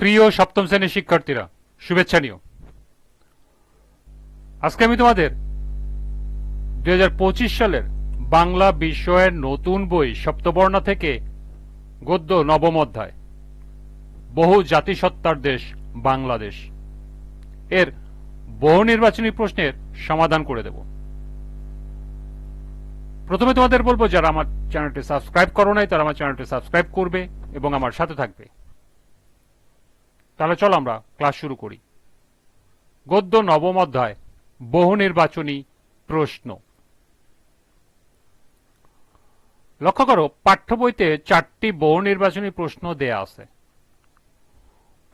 প্রিয় সপ্তম শ্রেণির শিক্ষার্থীরা, শুভেচ্ছা নিও। আজকে আমি তোমাদের দু হাজার পঁচিশ সালের বাংলা বিষয়ের নতুন বই সপ্তবর্ণা থেকে গদ্য নবম অধ্যায়, বহু জাতিসত্তার দেশ বাংলাদেশ, এর বহু নির্বাচনী প্রশ্নের সমাধান করে দেব। প্রথমে তোমাদের বলব, যারা আমার চ্যানেলটি সাবস্ক্রাইব করো নাই, তারা আমার চ্যানেলটি সাবস্ক্রাইব করবে এবং আমার সাথে থাকবে। তাহলে চলো আমরা ক্লাস শুরু করি। গদ্য নবম অধ্যায়, বহু নির্বাচনী প্রশ্ন। লক্ষ্য করো, পাঠ্য বইতে চারটি বহু নির্বাচনী প্রশ্ন দেয়া আছে।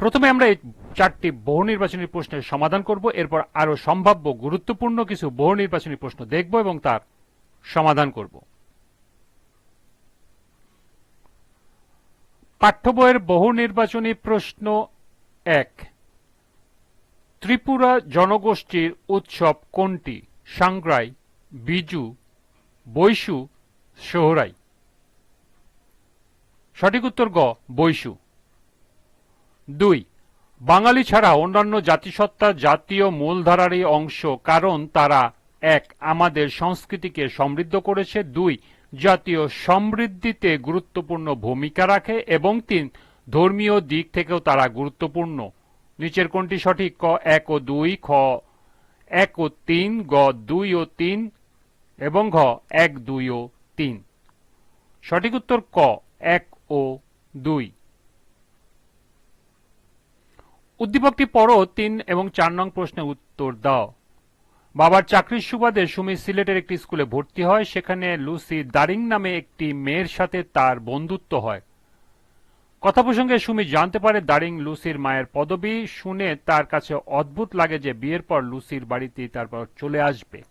প্রথমে আমরা এই চারটি বহু নির্বাচনী প্রশ্নের সমাধান করব, এরপর আরও সম্ভাব্য গুরুত্বপূর্ণ কিছু বহু নির্বাচনী প্রশ্ন দেখব এবং তার সমাধান করব। পাঠ্য বইয়ের বহু নির্বাচনী প্রশ্ন এক। ত্রিপুরা জনগোষ্ঠীর উৎসব কোনটি? সাংগ্রাই, বিজু, বৈশু, সোহরাই। সঠিক উত্তর গ, বৈশু। দুই। বাঙালি ছাড়া অন্যান্য জাতিসত্তা জাতীয় মূলধারারই অংশ, কারণ তারা, এক, আমাদের সংস্কৃতিকে সমৃদ্ধ করেছে, দুই, জাতীয় সমৃদ্ধিতে গুরুত্বপূর্ণ ভূমিকা রাখে, এবং তিন ধর্মীয় দিক থেকেও তারা গুরুত্বপূর্ণ। নিচের কোনটি সঠিক? ক, এক ও দুই, খ, এক ও তিন, গ, দুই ও তিন, এবং ঘ, এক, দুই ও তিন। সঠিক উত্তর ক, এক ও দুই। উদ্দীপকটি পড়ো তিন এবং চার নং প্রশ্নের উত্তর দাও। বাবার চাকরির সুবাদে সুমি সিলেটের একটি স্কুলে ভর্তি হয়। সেখানে লুসি দারিং নামে একটি মেয়ের সাথে তার বন্ধুত্ব হয়। কথা প্রসঙ্গে সুমি জানতে পারে দারিং লুসির মায়ের পদবি, শুনে তার কাছে অদ্ভুত লাগে যে বিয়ের পর লুসির বাড়িতে তারপর চলে আসবে।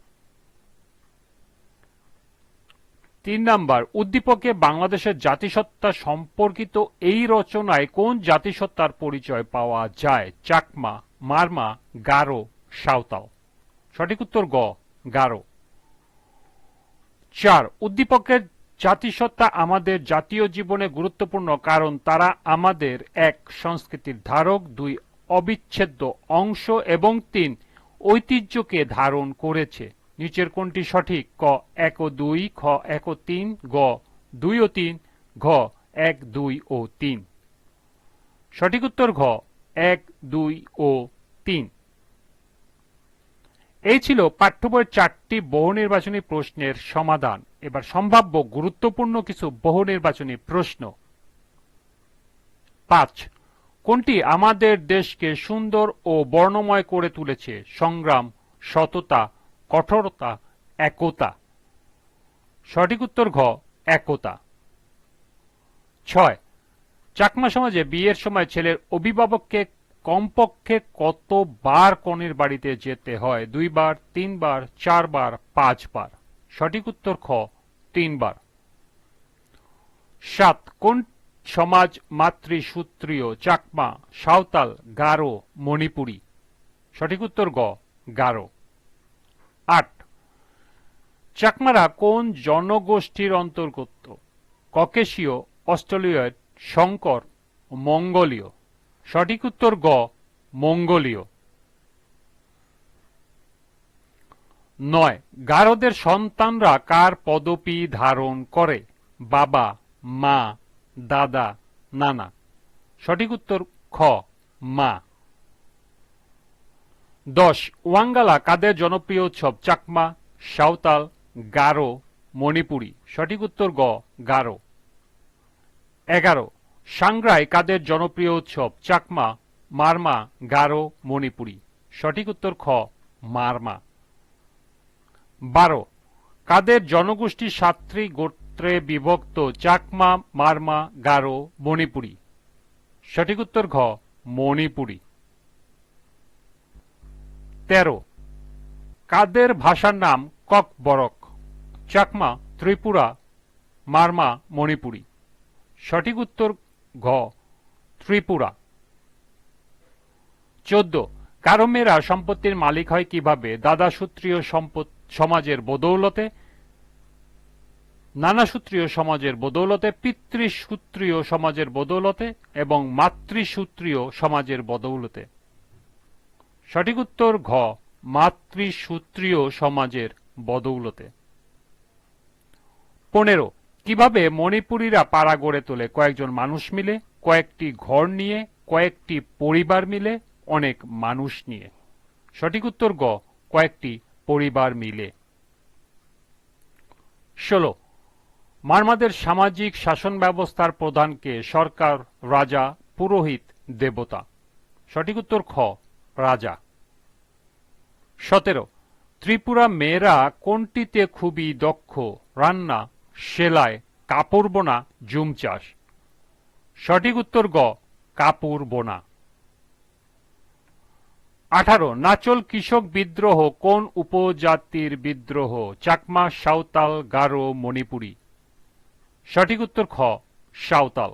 তিন নাম্বার, উদ্দীপকে বাংলাদেশের জাতিসত্তা সম্পর্কিত এই রচনায় কোন জাতিসত্তার পরিচয় পাওয়া যায়? চাকমা, মারমা, গারো, সাঁওতাল। সঠিক উত্তর গ, গারো। চার, উদ্দীপকের জাতিসত্তা আমাদের জাতীয় জীবনে গুরুত্বপূর্ণ কারণ তারা আমাদের এক সংস্কৃতির ধারক, দুই অবিচ্ছেদ্য অংশ এবং তিন ঐতিহ্যকে ধারণ করেছে। নিচের কোনটি সঠিক? ক, এক ও দুই, খ, এক ও তিন, গ, দুই ও তিন, ঘ, এক, দুই ও তিন। সঠিক উত্তর ঘ, এক, দুই ও তিন। এই ছিল পাঠ্য বইয়ের চারটি বহু নির্বাচনী প্রশ্নের সমাধান। এবার সম্ভাব্য গুরুত্বপূর্ণ কিছু বহু নির্বাচনী প্রশ্ন। পাঁচ, কোনটি আমাদের দেশকে সুন্দর ও বর্ণময় করে তুলেছে? সংগ্রাম, সততা, কঠোরতা, একতা। সঠিক উত্তর ঘ, একতা। ছয়, চাকমা সমাজে বিয়ের সময় ছেলের অভিভাবককে কমপক্ষে কতবার কনের বাড়িতে যেতে হয়? দুইবার, তিনবার, চারবার, পাঁচবার? সঠিক উত্তর খ, তিনবার। সাত, কোন সমাজ মাতৃসূত্রীয়? চাকমা, সাঁওতাল, গারো, মণিপুরী? সঠিক উত্তর গ, গারো। আট, চাকমারা কোন জনগোষ্ঠীর অন্তর্গত? ককেশীয় অস্ট্রেলিয়ার শঙ্কর, মঙ্গোলীয়? সঠিক উত্তর গ, মঙ্গোলীয়। নয়, গারদের সন্তানরা কার পদপি ধারণ করে? বাবা, মা, দাদা, নানা। সঠিক উত্তর খ, মা। দশ, ওয়াঙ্গালা কাদের জনপ্রিয় উৎসব? চাকমা, সাঁওতাল, গারো, মণিপুরী। সঠিক উত্তর গ, গারো। এগারো সাংগ্রাই কাদের জনপ্রিয় উৎসব? চাকমা, মারমা, গারো, মণিপুরী। সঠিক উত্তর খ, মারমা। বারো, কাদের জনগোষ্ঠী সাত্রী গোত্রে বিভক্ত? চাকমা, মারমা, গারো, মণিপুরী। সঠিক উত্তর ঘ, মণিপুরী। তেরো, কাদের ভাষার নাম কক বরক চাকমা, ত্রিপুরা, মারমা, মণিপুরী। সঠিক উত্তর ঘ, ত্রিপুরা। চোদ্দ কারও মেয়েরা সম্পত্তির মালিক হয় কীভাবে? দাদা সূত্রীয় সম্পদ সমাজের বদৌলতে নানাসূত্রীয় সমাজের বদৌলতে, পিতৃসূত্রীয় সমাজের বদৌলতে এবং মাতৃসূত্রীয় সমাজের বদৌলতে। সঠিক উত্তর ঘ, মাতৃসূত্রীয় সমাজের বদৌলতে। পনেরো কীভাবে মণিপুরীরা পাড়া গড়ে তোলে? কয়েকজন মানুষ মিলে, কয়েকটি ঘর নিয়ে, কয়েকটি পরিবার মিলে, অনেক মানুষ নিয়ে। সঠিক উত্তর গ, কয়েকটি পরিবার মিলে। ষোলো, মারমাদের সামাজিক শাসন ব্যবস্থার প্রধানকে সরকার, রাজা, পুরোহিত, দেবতা। সঠিক উত্তর খ, রাজা। সতেরো, ত্রিপুরা মেয়েরা কোনটিতে খুবই দক্ষ? রান্না সেলায় কাপড় বোনা, জুম চাষ। সঠিক উত্তর গ, কাপড় বোনা। আঠারো, নাচল কৃষক বিদ্রোহ, কোন উপজাতির বিদ্রোহ? চাকমা, সাঁওতাল, গারো, মণিপুরী। সঠিক উত্তর খ, সাঁওতাল।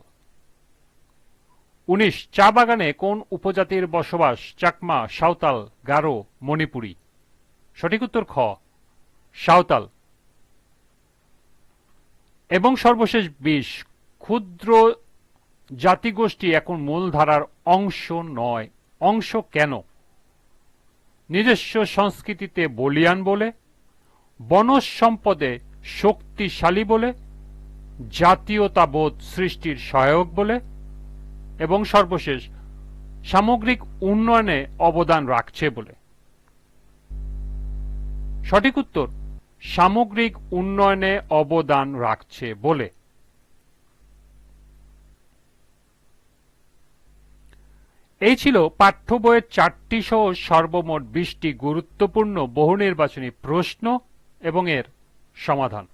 উনিশ, চা বাগানে কোন উপজাতির বসবাস? চাকমা, সাঁওতাল, গারো, মণিপুরী। সঠিক উত্তর খ, সাঁওতাল। এবং সর্বশেষ বিশ, ক্ষুদ্র জাতিগোষ্ঠী এখন মূলধারার অংশ নয়। অংশ কেন? নিজস্ব সংস্কৃতিতে বলিয়ান বলে, বনজ সম্পদে শক্তিশালী বলে, জাতীয়তাবোধ সৃষ্টির সহায়ক বলে, এবং সর্বশেষ সামগ্রিক উন্নয়নে অবদান রাখছে বলে। সঠিক উত্তর সামগ্রিক উন্নয়নে অবদান রাখছে বলে। এই ছিল পাঠ্য বইয়ের চারটি সহ সর্বমোট বিশটি গুরুত্বপূর্ণ বহু নির্বাচনী প্রশ্ন এবং এর সমাধান।